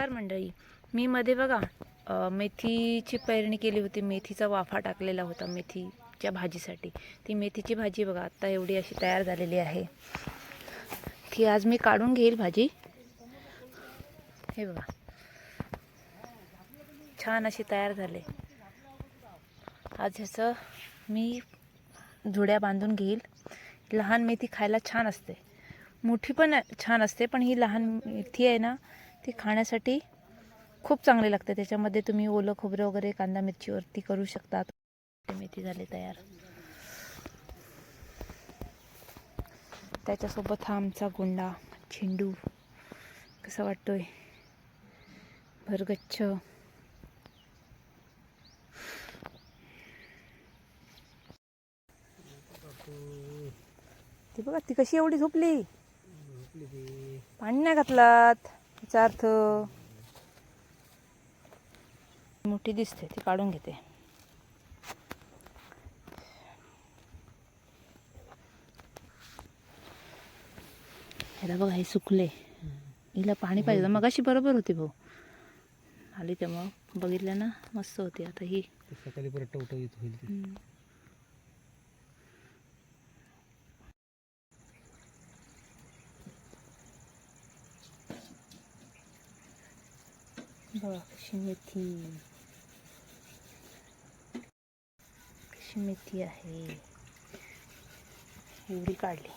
नमस्कार मंडळी. मी मध्ये बघा मेथीची पेरणी केली होती. मेथीचा वाफा टाकलेला होता मेथीच्या भाजीसाठी. ती मेथीची भाजी बघा आत्ता एवढी अशी तयार झालेली आहे. ती आज मी काढून घेईल भाजी. हे बघा. छान अशी तयार झाले. आज ह्याचं मी झुड्या बांधून घेईल. लहान मेथी खायला छान असते. मोठी पण छान असते पण ही लहान मेथी आहे ना ती खाण्यासाठी खूप चांगली लागते. त्याच्यामध्ये तुम्ही ओलं खोबरं वगैरे कांदा मिरचीवरती करू शकता. मेथी झाली तयार. त्याच्यासोबत हा आमचा गोंडा झेंडू कसा वाटतोय? भरगच्छ. ती बघा ती कशी एवढी झोपली? पाणी नाही घातलात. याचा अर्थ मोठी दिसते ती काढून घेते. ह्याला बघा हे सुकले. हिला पाणी पाहिजे मग अशी बरोबर होती भाऊ. आली तेव्हा बघितलं ना मस्त होती. आता ही. सकाळी परत टवटवीत होईल बघा कशी मेथी कशी मेथी आहे एवढी काढली